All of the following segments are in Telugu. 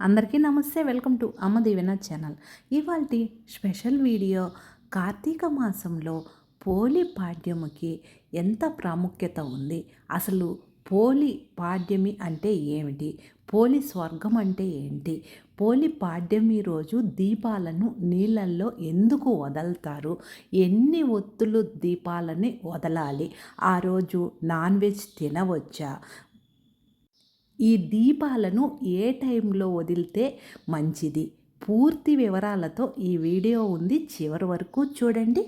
అందరికీ నమస్తే. Welcome to Amma Deevena channel. ఇవాళ స్పెషల్ వీడియో కార్తీక మాసంలో పోలి పాడ్యముకి ఎంత ప్రాముఖ్యత ఉంది? అసలు పోలి పాడ్యమి అంటే ఏమిటి? పోలి స్వర్గం అంటే ఏంటి? పోలి పాడ్యమి రోజు దీపాలను నీళ్ళల్లో ఎందుకు వదలుతారు? ఎన్ని ఒత్తులు దీపాలని వదలాలి? ఆ రోజు నాన్ వెజ్ తినవచ్చా? ఈ దీపాలను ఏ టైంలో వదిలితే మంచిది? పూర్తి వివరాలతో ఈ వీడియో ఉంది. చివరి వరకు చూడండి.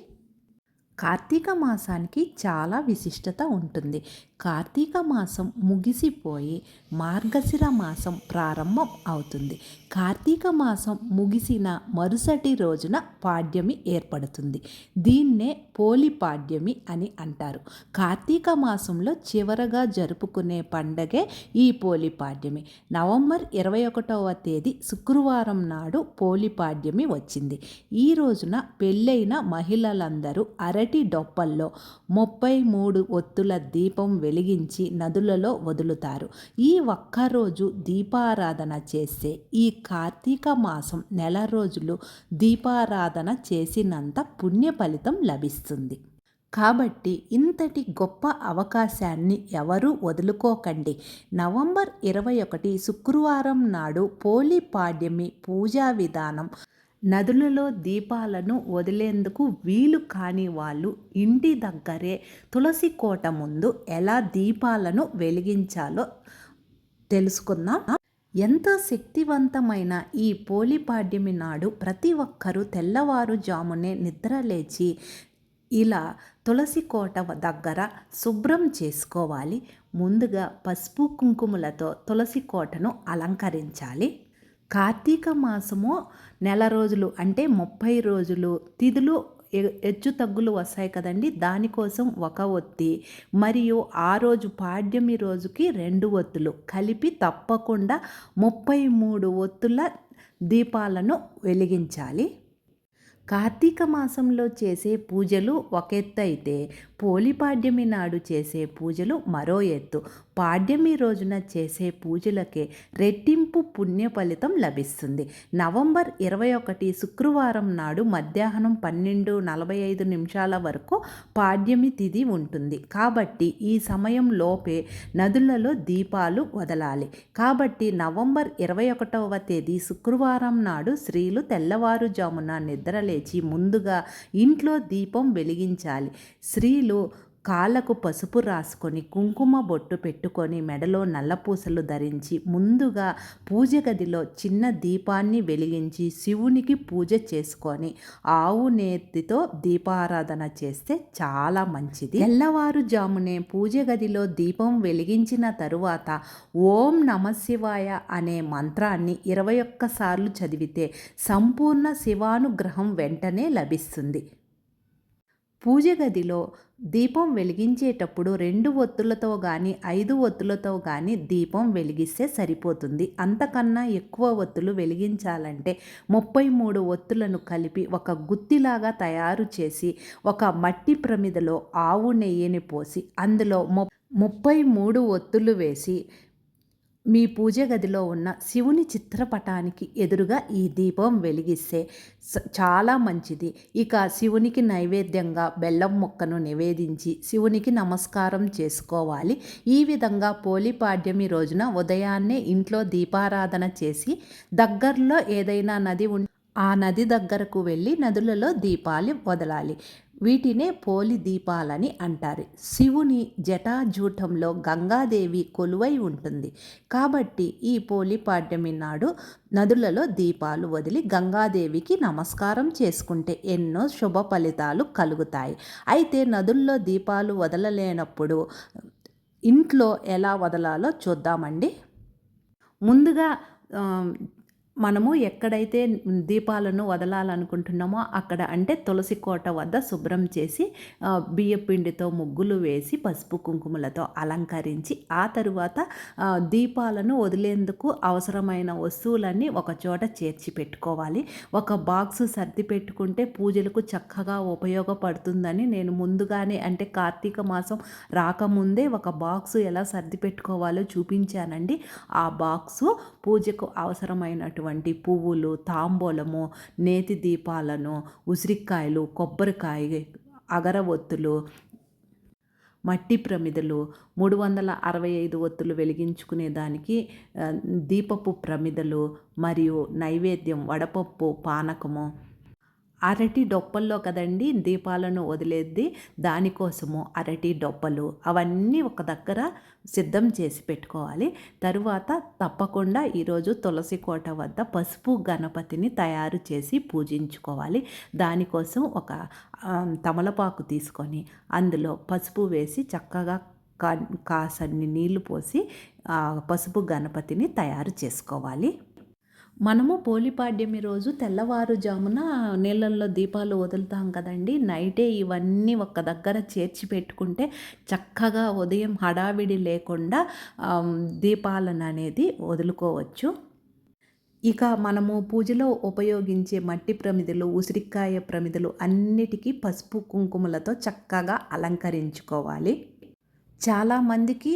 కార్తీక మాసానికి చాలా విశిష్టత ఉంటుంది. కార్తీక మాసం ముగిసిపోయి మార్గశిర మాసం ప్రారంభం అవుతుంది. కార్తీక మాసం ముగిసిన మరుసటి రోజున పాడ్యమి ఏర్పడుతుంది. దీన్నే పోలి పాడ్యమి అని అంటారు. కార్తీక మాసంలో చివరగా జరుపుకునే పండగే ఈ పోలి పాడ్యమి. నవంబర్ ఇరవై ఒకటవ తేదీ శుక్రవారం నాడు పోలి పాడ్యమి వచ్చింది. ఈ రోజున పెళ్ళైన మహిళలందరూ అరటి డొప్పల్లో ముప్పై మూడు ఒత్తుల దీపం వెలిగించి నదులలో వదులుతారు. ఈ ఒక్కరోజు దీపారాధన చేస్తే ఈ కార్తీక మాసం నెల రోజులు దీపారాధన చేసినంత పుణ్య ఫలితం లభిస్తుంది. కాబట్టి ఇంతటి గొప్ప అవకాశాన్ని ఎవరూ వదులుకోకండి. నవంబర్ ఇరవై ఒకటి శుక్రవారం నాడు పోలిపాడ్యమి పూజా విధానం నదులలో దీపాలను వదిలేందుకు వీలు కాని వాళ్ళు ఇంటి దగ్గరే తులసి కోట ముందు ఎలా దీపాలను వెలిగించాలో తెలుసుకుందాం. ఎంతో శక్తివంతమైన ఈ పోలిపాడ్యమి నాడు ప్రతి ఒక్కరూ తెల్లవారుజామునే నిద్రలేచి ఇలా తులసి కోట దగ్గర శుభ్రం చేసుకోవాలి. ముందుగా పసుపు కుంకుమలతో తులసి కోటను అలంకరించాలి. కార్తీక మాసము నెల రోజులు అంటే ముప్పై రోజులు తిథులు హెచ్చు తగ్గులు వస్తాయి కదండి. దానికోసం ఒక ఒత్తి మరియు ఆ రోజు పాడ్యమి రోజుకి రెండు ఒత్తులు కలిపి తప్పకుండా ముప్పై మూడు ఒత్తుల దీపాలను వెలిగించాలి. కార్తీక మాసంలో చేసే పూజలు ఒక ఎత్తు అయితే పోలిపాడ్యమి నాడు చేసే పూజలు మరో ఎత్తు. పాడ్యమి రోజున చేసే పూజలకే రెట్టింపు పుణ్య ఫలితం లభిస్తుంది. నవంబర్ ఇరవై ఒకటి శుక్రవారం నాడు మధ్యాహ్నం పన్నెండు నలభై ఐదు నిమిషాల వరకు పాడ్యమి తిథి ఉంటుంది. కాబట్టి ఈ సమయం లోపే నదులలో దీపాలు వదలాలి. కాబట్టి నవంబర్ ఇరవై ఒకటవ తేదీ శుక్రవారం నాడు స్త్రీలు తెల్లవారుజామున లేచి ముందుగా ఇంట్లో దీపం వెలిగించాలి. స్త్రీలు కాళ్ళకు పసుపు రాసుకొని కుంకుమ బొట్టు పెట్టుకొని మెడలో నల్లపూసలు ధరించి ముందుగా పూజ గదిలో చిన్న దీపాన్ని వెలిగించి శివునికి పూజ చేసుకొని ఆవు నేతితో దీపారాధన చేస్తే చాలా మంచిది. తెల్లవారుజామునే పూజ గదిలో దీపం వెలిగించిన తరువాత ఓం నమశివాయ అనే మంత్రాన్ని ఇరవై ఒక్కసార్లు చదివితే సంపూర్ణ శివానుగ్రహం వెంటనే లభిస్తుంది. పూజ గదిలో దీపం వెలిగించేటప్పుడు రెండు ఒత్తులతో కానీ ఐదు ఒత్తులతో కానీ దీపం వెలిగిస్తే సరిపోతుంది. అంతకన్నా ఎక్కువ ఒత్తులు వెలిగించాలంటే ముప్పై మూడు ఒత్తులను కలిపి ఒక గుత్తిలాగా తయారు చేసి ఒక మట్టి ప్రమిదలో ఆవు నెయ్యిని పోసి అందులో ముప్పై మూడు ఒత్తులు వేసి మీ పూజ గదిలో ఉన్న శివుని చిత్రపటానికి ఎదురుగా ఈ దీపం వెలిగిస్తే చాలా మంచిది. ఇక శివునికి నైవేద్యంగా బెల్లం మొక్కను నివేదించి శివునికి నమస్కారం చేసుకోవాలి. ఈ విధంగా పోలిపాడ్యమి రోజున ఉదయాన్నే ఇంట్లో దీపారాధన చేసి దగ్గరలో ఏదైనా నది ఆ నది దగ్గరకు వెళ్ళి నదులలో దీపాలు వదలాలి. వీటినే పోలి దీపాలని అంటారు. శివుని జటాజూటంలో గంగాదేవి కొలువై ఉంటుంది. కాబట్టి ఈ పోలి పాడ్యమి నాడు నదులలో దీపాలు వదిలి గంగాదేవికి నమస్కారం చేసుకుంటే ఎన్నో శుభ ఫలితాలు కలుగుతాయి. అయితే నదుల్లో దీపాలు వదలలేనప్పుడు ఇంట్లో ఎలా వదలాలో చూద్దామండి. ముందుగా మనము ఎక్కడైతే దీపాలను వదలాలనుకుంటున్నామో అక్కడ అంటే తులసి కోట వద్ద శుభ్రం చేసి బియ్యపిండితో ముగ్గులు వేసి పసుపు కుంకుమలతో అలంకరించి ఆ తరువాత దీపాలను వదిలేందుకు అవసరమైన వస్తువులన్నీ ఒక చోట చేర్చి పెట్టుకోవాలి. ఒక బాక్స్ సర్ది పెట్టుకుంటే పూజలకు చక్కగా ఉపయోగపడుతుందని నేను ముందుగానే అంటే కార్తీక మాసం రాకముందే ఒక బాక్సు ఎలా సర్ది పెట్టుకోవాలో చూపించానండి. ఆ బాక్సు పూజకు అవసరమైనటువంటి వంటి పువ్వులు తాంబూలము నేతి దీపాలను ఉసిరికాయలు కొబ్బరికాయ అగరవత్తులు మట్టి ప్రమిదలు మూడు వందల అరవై ఐదు ఒత్తులు వెలిగించుకునే దానికి దీపపు ప్రమిదలు మరియు నైవేద్యం వడపప్పు పానకము అరటి డొప్పల్లో కదండి దీపాలను వదిలేద్ది. దానికోసము అరటి డొప్పలు అవన్నీ ఒక దగ్గర సిద్ధం చేసి పెట్టుకోవాలి. తరువాత తప్పకుండా ఈరోజు తులసి కోట వద్ద పసుపు గణపతిని తయారు చేసి పూజించుకోవాలి. దానికోసం ఒక తమలపాకు తీసుకొని అందులో పసుపు వేసి చక్కగా కా కాసన్ని నీళ్ళు పోసి పసుపు గణపతిని తయారు చేసుకోవాలి. మనము పోలిపాడ్యమి రోజు తెల్లవారుజామున నీళ్ళల్లో దీపాలు వదులుతాం కదండి. నైటే ఇవన్నీ ఒక దగ్గర చేర్చి పెట్టుకుంటే చక్కగా ఉదయం హడావిడి లేకుండా దీపాలను అనేది వదులుకోవచ్చు. ఇక మనము పూజలో ఉపయోగించే మట్టి ప్రమిదలు ఉసిరికాయ ప్రమిదలు అన్నిటికీ పసుపు కుంకుమలతో చక్కగా అలంకరించుకోవాలి. చాలామందికి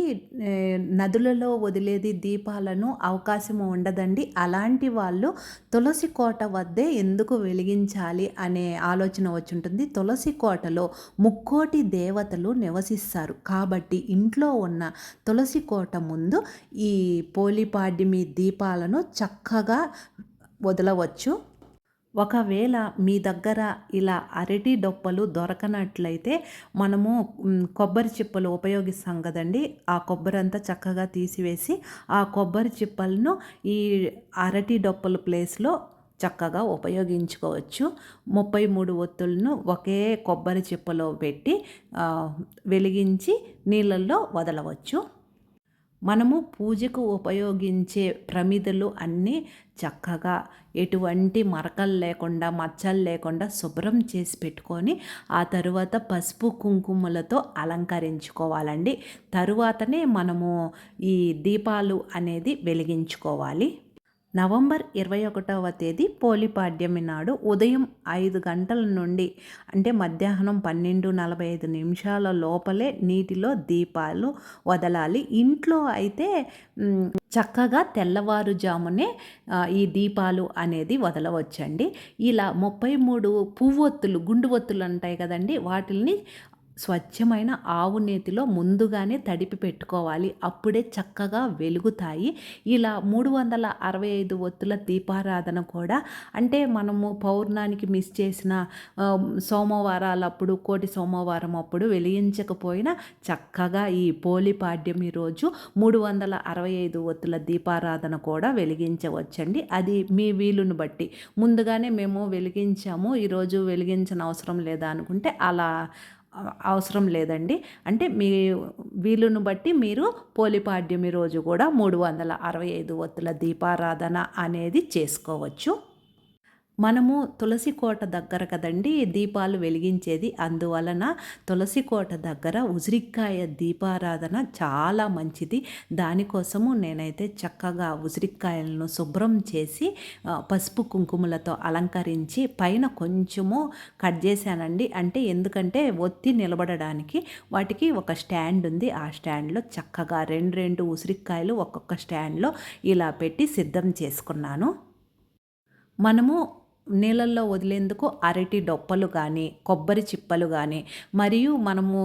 నదులలో వదిలేది దీపాలను అవకాశం ఉండదండి. అలాంటి వాళ్ళు తులసి కోట వద్దే ఎందుకు వెలిగించాలి అనే ఆలోచన వచ్చుంటుంది. తులసి కోటలో ముక్కోటి దేవతలు నివసిస్తారు. కాబట్టి ఇంట్లో ఉన్న తులసి కోట ముందు ఈ పోలిపాడ్యమి దీపాలను చక్కగా వదలవచ్చు. ఒకవేళ మీ దగ్గర ఇలా అరటి డొప్పలు దొరకనట్లయితే మనము కొబ్బరి చిప్పలు ఉపయోగిస్తాం కదండి. ఆ కొబ్బరి అంతా చక్కగా తీసివేసి ఆ కొబ్బరి చిప్పలను ఈ అరటి డొప్పల ప్లేస్లో చక్కగా ఉపయోగించుకోవచ్చు. ముప్పై మూడు ఒత్తులను ఒకే కొబ్బరి చిప్పలో పెట్టి వెలిగించి నీళ్ళల్లో వదలవచ్చు. మనము పూజకు ఉపయోగించే ప్రమిదలు అన్నీ చక్కగా ఎటువంటి మరకలు లేకుండా మచ్చలు లేకుండా శుభ్రం చేసి పెట్టుకొని ఆ తరువాత పసుపు కుంకుమలతో అలంకరించుకోవాలండి. తరువాతనే మనము ఈ దీపాలు అనేది వెలిగించుకోవాలి. నవంబర్ ఇరవై ఒకటవ తేదీ పోలిపాడ్యమి నాడు ఉదయం ఐదు గంటల నుండి అంటే మధ్యాహ్నం పన్నెండు నలభై ఐదు నిమిషాల లోపలే నీటిలో దీపాలు వదలాలి. ఇంట్లో అయితే చక్కగా తెల్లవారుజామునే ఈ దీపాలు అనేది వదలవచ్చండి. ఇలా ముప్పై మూడు పువ్వొత్తులు గుండు ఒత్తులు ఉంటాయి కదండి వాటిల్ని స్వచ్ఛమైన ఆవు నేతిలో ముందుగానే తడిపి పెట్టుకోవాలి. అప్పుడే చక్కగా వెలుగుతాయి. ఇలా మూడు వందల అరవై ఐదు ఒత్తుల దీపారాధన కూడా అంటే మనము పౌర్ణానికి మిస్ చేసిన సోమవారాలప్పుడు కోటి సోమవారం అప్పుడు వెలిగించకపోయినా చక్కగా ఈ పోలిపాడ్యమి రోజు మూడు వందల అరవై ఐదు ఒత్తుల దీపారాధన కూడా వెలిగించవచ్చండి. అది మీ వీలును బట్టి. ముందుగానే మేము వెలిగించాము. ఈరోజు వెలిగించిన అవసరం లేదా అనుకుంటే అలా అవసరం లేదండి. అంటే మీ వీలును బట్టి మీరు పోలిపాడ్యమి రోజు కూడా మూడు వందల అరవై ఐదు ఒత్తుల దీపారాధన అనేది చేసుకోవచ్చు. మనము తులసి కోట దగ్గర కదండి దీపాలు వెలిగించేది. అందువలన తులసి కోట దగ్గర ఉసిరికాయ దీపారాధన చాలా మంచిది. దానికోసము నేనైతే చక్కగా ఉసిరికాయలను శుభ్రం చేసి పసుపు కుంకుమలతో అలంకరించి పైన కొంచెము కట్ చేశానండి. అంటే ఎందుకంటే ఒత్తి నిలబడడానికి వాటికి ఒక స్టాండ్ ఉంది. ఆ స్టాండ్లో చక్కగా రెండు రెండు ఉసిరికాయలు ఒక్కొక్క స్టాండ్లో ఇలా పెట్టి సిద్ధం చేసుకున్నాను. మనము నీళ్ళల్లో వదిలేందుకు అరటి డొప్పలు కానీ కొబ్బరి చిప్పలు కానీ మరియు మనము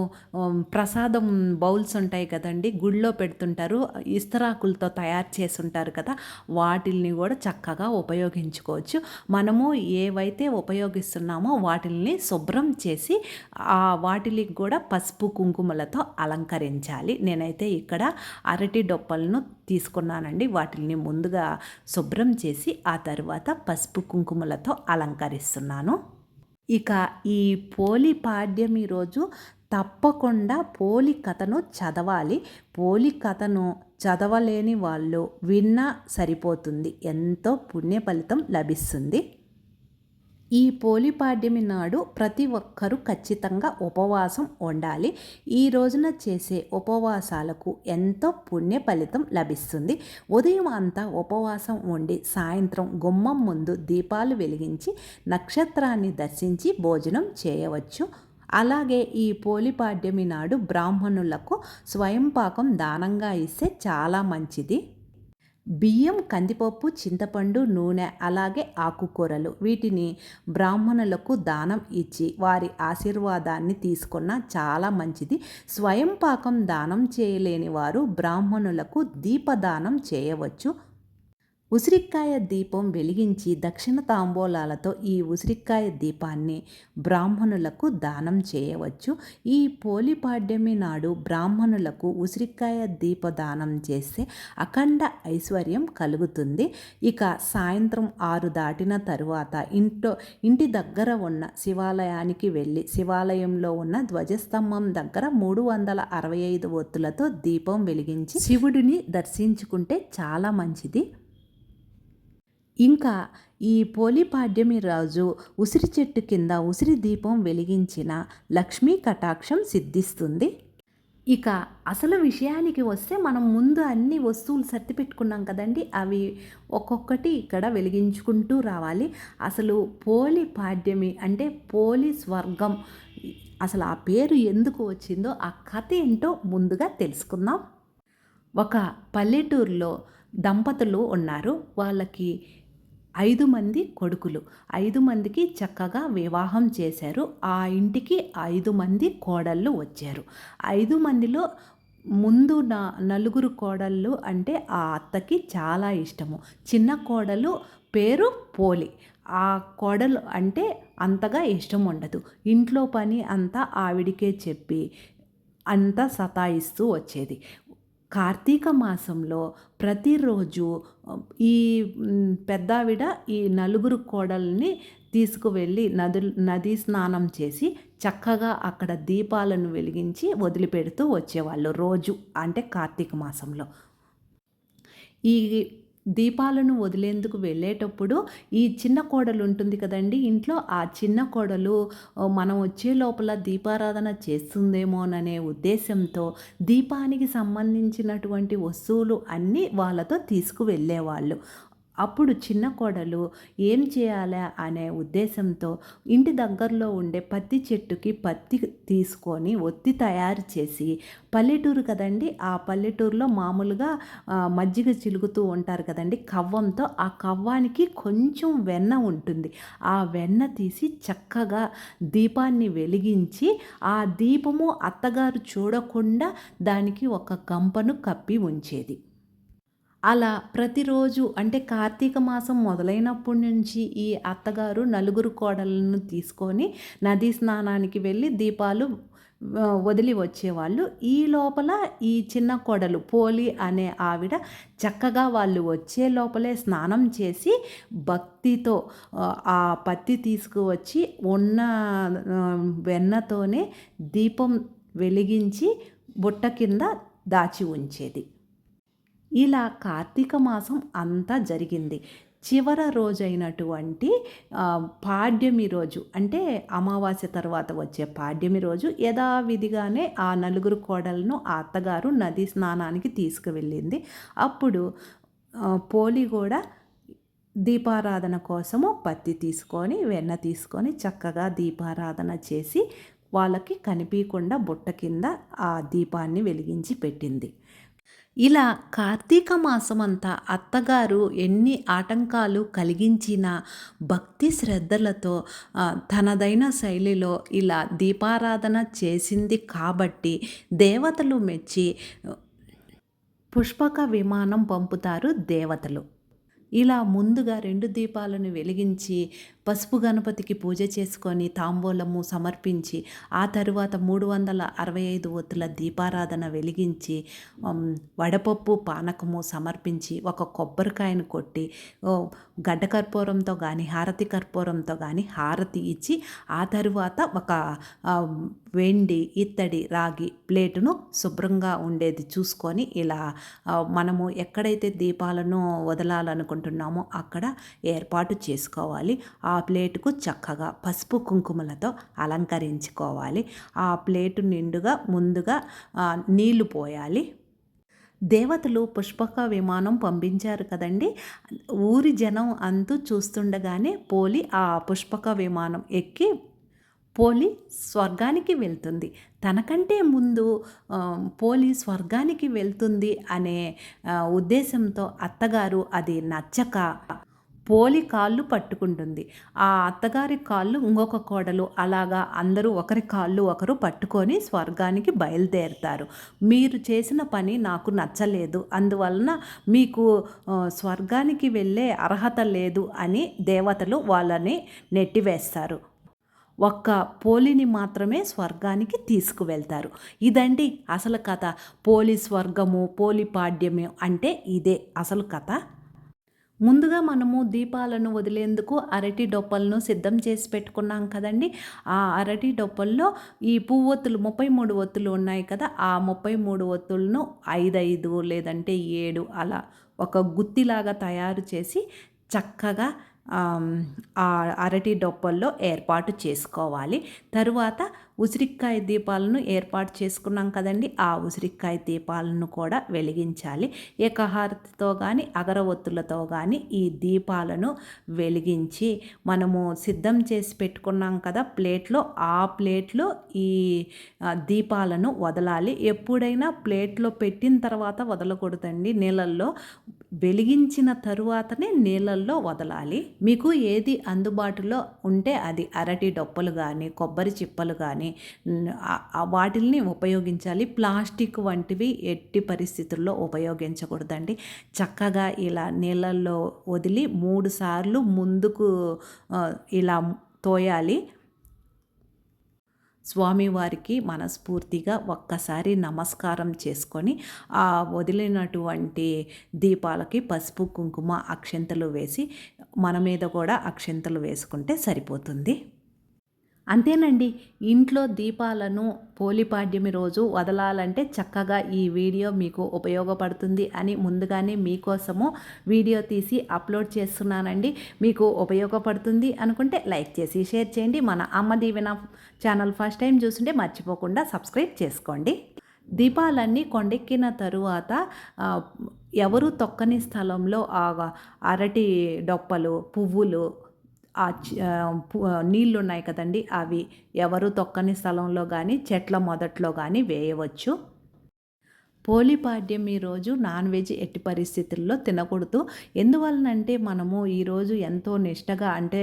ప్రసాదం బౌల్స్ ఉంటాయి కదండి గుళ్ళో పెడుతుంటారు ఇస్తరాకులతో తయారు చేసి ఉంటారు కదా వాటిల్ని కూడా చక్కగా ఉపయోగించుకోవచ్చు. మనము ఏవైతే ఉపయోగిస్తున్నామో వాటిల్ని శుభ్రం చేసి ఆ వాటిలికి కూడా పసుపు కుంకుమలతో అలంకరించాలి. నేనైతే ఇక్కడ అరటి డొప్పలను తీసుకున్నానండి వాటిని ముందుగా శుభ్రం చేసి ఆ తర్వాత పసుపు కుంకుమలతో అలంకరిస్తున్నాను. ఇక ఈ పోలి పాడ్యం ఈరోజు తప్పకుండా పోలి కథను చదవాలి. పోలి కథను చదవలేని వాళ్ళు విన్నా సరిపోతుంది. ఎంతో పుణ్య ఫలితం లభిస్తుంది. ఈ పోలిపాడ్యమి నాడు ప్రతి ఒక్కరూ ఖచ్చితంగా ఉపవాసం ఉండాలి. ఈ రోజున చేసే ఉపవాసాలకు ఎంతో పుణ్య ఫలితం లభిస్తుంది. ఉదయం అంతా ఉపవాసం ఉండి సాయంత్రం గుమ్మం ముందు దీపాలు వెలిగించి నక్షత్రాన్ని దర్శించి భోజనం చేయవచ్చు. అలాగే ఈ పోలిపాడ్యమి నాడు బ్రాహ్మణులకు స్వయంపాకం దానంగా ఇస్తే చాలా మంచిది. బియ్యం కందిపప్పు చింతపండు నూనె అలాగే ఆకుకూరలు. వీటిని బ్రాహ్మణులకు దానం ఇచ్చి వారి ఆశీర్వాదాన్ని తీసుకున్న చాలా మంచిది. స్వయం పాకం దానం చేయలేని వారు బ్రాహ్మణులకు దీపదానం చేయవచ్చు. ఉసిరికాయ దీపం వెలిగించి దక్షిణ తాంబూలాలతో ఈ ఉసిరికాయ దీపాన్ని బ్రాహ్మణులకు దానం చేయవచ్చు. ఈ పోలిపాడ్యమి నాడు బ్రాహ్మణులకు ఉసిరికాయ దీప దానం చేస్తే అఖండ ఐశ్వర్యం కలుగుతుంది. ఇక సాయంత్రం ఆరు దాటిన తరువాత ఇంట్లో ఇంటి దగ్గర ఉన్న శివాలయానికి వెళ్ళి శివాలయంలో ఉన్న ధ్వజస్తంభం దగ్గర మూడు వందల అరవై ఐదు ఒత్తులతో దీపం వెలిగించి శివుడిని దర్శించుకుంటే చాలా మంచిది. ఇంకా ఈ పోలిపాడ్యమి రాజు ఉసిరి చెట్టు కింద ఉసిరి దీపం వెలిగించిన లక్ష్మీ కటాక్షం సిద్ధిస్తుంది. ఇక అసలు విషయానికి వస్తే మనం ముందు అన్ని వస్తువులు సర్ది పెట్టుకున్నాం కదండి అవి ఒక్కొక్కటి ఇక్కడ వెలిగించుకుంటూ రావాలి. అసలు పోలి పాడ్యమి అంటే పోలి స్వర్గం అసలు ఆ పేరు ఎందుకు వచ్చిందో ఆ కథ ఏంటో ముందుగా తెలుసుకుందాం. ఒక పల్లెటూరులో దంపతులు ఉన్నారు. వాళ్ళకి ఐదు మంది కొడుకులు. ఐదు మందికి చక్కగా వివాహం చేశారు. ఆ ఇంటికి ఐదు మంది కోడళ్ళు వచ్చారు. ఐదు మందిలో ముందు నా నలుగురు కోడళ్ళు అంటే ఆ అత్తకి చాలా ఇష్టము. చిన్న కోడలు పేరు పోలి. ఆ కోడలు అంటే అంతగా ఇష్టం ఉండదు. ఇంట్లో పని అంతా ఆవిడికే చెప్పి అంతా సతాయిస్తూ వచ్చేది. కార్తీక మాసంలో ప్రతిరోజు ఈ పెద్దావిడ ఈ నలుగురు కోడల్ని తీసుకువెళ్ళి నదులు నదీ స్నానం చేసి చక్కగా అక్కడ దీపాలను వెలిగించి వదిలిపెడుతూ వచ్చేవాళ్ళు రోజు అంటే కార్తీక మాసంలో. ఈ దీపాలను వదిలేందుకు వెళ్ళేటప్పుడు ఈ చిన్న కోడలు ఉంటుంది కదండి. ఇంట్లో ఆ చిన్న కోడలు మనం వచ్చే లోపల దీపారాధన చేస్తుందేమోననే ఉద్దేశంతో దీపానికి సంబంధించినటువంటి వస్తువులు అన్నీ వాళ్ళతో తీసుకువెళ్ళేవాళ్ళు అప్పుడు చిన్న కోడలు ఏం చేయాలా అనే ఉద్దేశంతో ఇంటి దగ్గరలో ఉండే పత్తి చెట్టుకి పత్తి తీసుకొని ఒత్తి తయారు చేసి పల్లెటూరు కదండి ఆ పల్లెటూరులో మామూలుగా మజ్జిగ చిలుగుతూ ఉంటారు కదండి కవ్వంతో ఆ కవ్వానికి కొంచెం వెన్న ఉంటుంది. ఆ వెన్న తీసి చక్కగా దీపాన్ని వెలిగించి ఆ దీపము అత్తగారు చూడకుండా దానికి ఒక గంపను కప్పి ఉంచేది. అలా ప్రతిరోజు అంటే కార్తీక మాసం మొదలైనప్పటి నుంచి ఈ అత్తగారు నలుగురు కోడలను తీసుకొని నదీ స్నానానికి వెళ్ళి దీపాలు వదిలి వచ్చేవాళ్ళు. ఈ లోపల ఈ చిన్న కొడలు పోలి అనే ఆవిడ చక్కగా వాళ్ళు వచ్చే లోపలే స్నానం చేసి భక్తితో ఆ పత్తి తీసుకువచ్చి ఉన్న వెన్నతోనే దీపం వెలిగించి బుట్ట కింద దాచి ఉంచేది. ఇలా కార్తీక మాసం అంతా జరిగింది. చివర రోజైనటువంటి పాడ్యమి రోజు అంటే అమావాస్య తర్వాత వచ్చే పాడ్యమి రోజు యథావిధిగానే ఆ నలుగురు కోడలను ఆ అత్తగారు నదీ స్నానానికి తీసుకువెళ్ళింది. అప్పుడు పోలి కూడా దీపారాధన కోసము పత్తి తీసుకొని వెన్న తీసుకొని చక్కగా దీపారాధన చేసి వాళ్ళకి కనిపించకుండా బుట్ట కింద ఆ దీపాన్ని వెలిగించి పెట్టింది. ఇలా కార్తీక మాసమంతా అత్తగారు ఎన్ని ఆటంకాలు కలిగించిన భక్తి శ్రద్ధలతో తనదైన శైలిలో ఇలా దీపారాధన చేసింది కాబట్టి దేవతలు మెచ్చి పుష్పక విమానం పంపుతారు దేవతలు. ఇలా ముందుగా రెండు దీపాలను వెలిగించి పసుపు గణపతికి పూజ చేసుకొని తాంబూలము సమర్పించి ఆ తరువాత మూడు వందల అరవై ఐదు ఒత్తుల దీపారాధన వెలిగించి వడపప్పు పానకము సమర్పించి ఒక కొబ్బరికాయను కొట్టి గడ్డ కర్పూరంతో కానీ హారతి కర్పూరంతో కానీ హారతి ఇచ్చి ఆ తరువాత ఒక వెండి ఇత్తడి రాగి ప్లేటును శుభ్రంగా ఉండేది చూసుకొని ఇలా మనము ఎక్కడైతే దీపాలను వదలాలనుకుంటున్నామో అక్కడ ఏర్పాటు చేసుకోవాలి. ఆ ఆ ప్లేటుకు చక్కగా పసుపు కుంకుమలతో అలంకరించుకోవాలి. ఆ ప్లేటు నిండుగా ముందుగా నీళ్ళు పోయాలి. దేవతలు పుష్పక విమానం పంపించారు కదండి. ఊరి జనం అంతూ చూస్తుండగానే పోలి ఆ పుష్పక విమానం ఎక్కి పోలి స్వర్గానికి వెళ్తుంది. తనకంటే ముందు పోలి స్వర్గానికి వెళ్తుంది అనే ఉద్దేశంతో అత్తగారు అది నచ్చక పోలి కాళ్ళు పట్టుకుంటుంది. ఆ అత్తగారి కాళ్ళు ఇంకొక కోడలు. అలాగా అందరూ ఒకరి కాళ్ళు ఒకరు పట్టుకొని స్వర్గానికి బయలుదేరుతారు. మీరు చేసిన పని నాకు నచ్చలేదు. అందువలన మీకు స్వర్గానికి వెళ్ళే అర్హత లేదు అని దేవతలు వాళ్ళని నెట్టివేస్తారు. ఒక్క పోలిని మాత్రమే స్వర్గానికి తీసుకువెళ్తారు. ఇదండి అసలు కథ. పోలి స్వర్గము పోలి పాడ్యము అంటే ఇదే అసలు కథ. ముందుగా మనము దీపాలను వదిలేందుకు అరటి డొప్పలను సిద్ధం చేసి పెట్టుకున్నాం కదండి. ఆ అరటి డొప్పల్లో ఈ పువ్వొత్తులు ముప్పై మూడు ఒత్తులు ఉన్నాయి కదా ఆ ముప్పై మూడు ఒత్తులను ఐదైదు లేదంటే ఏడు అలా ఒక గుత్తిలాగా తయారు చేసి చక్కగా అరటి డొప్పల్లో ఏర్పాటు చేసుకోవాలి. తరువాత ఉసిరికాయ దీపాలను ఏర్పాటు చేసుకున్నాం కదండి ఆ ఉసిరికాయ దీపాలను కూడా వెలిగించాలి. ఏకహారతితో కానీ అగరవత్తులతో కానీ ఈ దీపాలను వెలిగించి మనము సిద్ధం చేసి పెట్టుకున్నాం కదా ప్లేట్లో ఆ ప్లేట్లో ఈ దీపాలను వదలాలి. ఎప్పుడైనా ప్లేట్లో పెట్టిన తర్వాత వదలకూడదండి. నీళ్ళల్లో వెలిగించిన తరువాతనే నీళ్ళల్లో వదలాలి. మీకు ఏది అందుబాటులో ఉంటే అది అరటి డొప్పలు కానీ కొబ్బరి చిప్పలు కానీ వాటిల్ని ఉపయోగించాలి. ప్లాస్టిక్ వంటివి ఎట్టి పరిస్థితుల్లో ఉపయోగించకూడదండి. చక్కగా ఇలా నీళ్ళల్లో వదిలి మూడు సార్లు ముందుకు ఇలా తోయాలి. స్వామివారికి మనస్ఫూర్తిగా ఒక్కసారి నమస్కారం చేసుకొని ఆ వదిలినటువంటి దీపాలకి పసుపు కుంకుమ అక్షంతలు వేసి మన మీద కూడా అక్షంతలు వేసుకుంటే సరిపోతుంది. అంతేనండి. ఇంట్లో దీపాలను పోలిపాడ్యమి రోజు వదలాలంటే చక్కగా ఈ వీడియో మీకు ఉపయోగపడుతుంది అని ముందుగానే మీకోసము వీడియో తీసి అప్లోడ్ చేస్తున్నానండి. మీకు ఉపయోగపడుతుంది అనుకుంటే లైక్ చేసి షేర్ చేయండి. మన అమ్మ దీవెన ఛానల్ ఫస్ట్ టైం చూస్తుంటే మర్చిపోకుండా సబ్స్క్రైబ్ చేసుకోండి. దీపాలన్నీ కొండెక్కిన తరువాత ఎవరు తొక్కని స్థలంలో అరటి డొప్పలు పువ్వులు ఆ నీళ్ళు ఉన్నాయి కదండి అవి ఎవరు తొక్కని స్థలంలో కానీ చెట్ల మొదట్లో కానీ వేయవచ్చు. పోలిపాడ్యం ఈరోజు నాన్ వెజ్ ఎట్టి పరిస్థితుల్లో తినకూడదు. ఎందువలనంటే మనము ఈరోజు ఎంతో నిష్టగా అంటే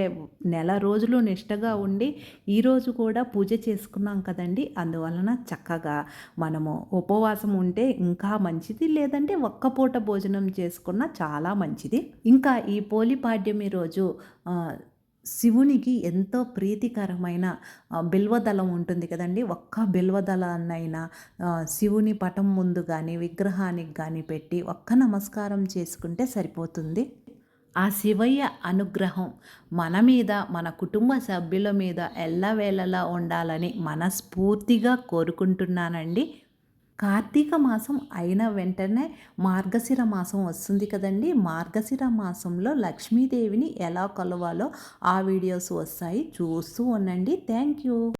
నెల రోజులు నిష్టగా ఉండి ఈరోజు కూడా పూజ చేసుకున్నాం కదండి. అందువలన చక్కగా మనము ఉపవాసం ఉంటే ఇంకా మంచిది లేదంటే ఒక్క పూట భోజనం చేసుకున్న చాలా మంచిది. ఇంకా ఈ పోలిపాడ్యం ఈరోజు శివునికి ఎంతో ప్రీతికరమైన బిల్వదళం ఉంటుంది కదండి. ఒక్క బిల్వదళాన్నైనా శివుని పటం ముందు కానీ విగ్రహానికి కానీ పెట్టి ఒక్క నమస్కారం చేసుకుంటే సరిపోతుంది. ఆ శివయ్య అనుగ్రహం మన మీద మన కుటుంబ సభ్యుల మీద ఎల్లవేళలా ఉండాలని మనస్ఫూర్తిగా కోరుకుంటున్నానండి. కార్తీక మాసం అయిన వెంటనే మార్గశిర మాసం వస్తుంది కదండి. మార్గశిర మాసంలో లక్ష్మీదేవిని ఎలా కొలవాలో ఆ వీడియోస్ వస్తాయి. చూస్తూ ఉండండి. Thank you.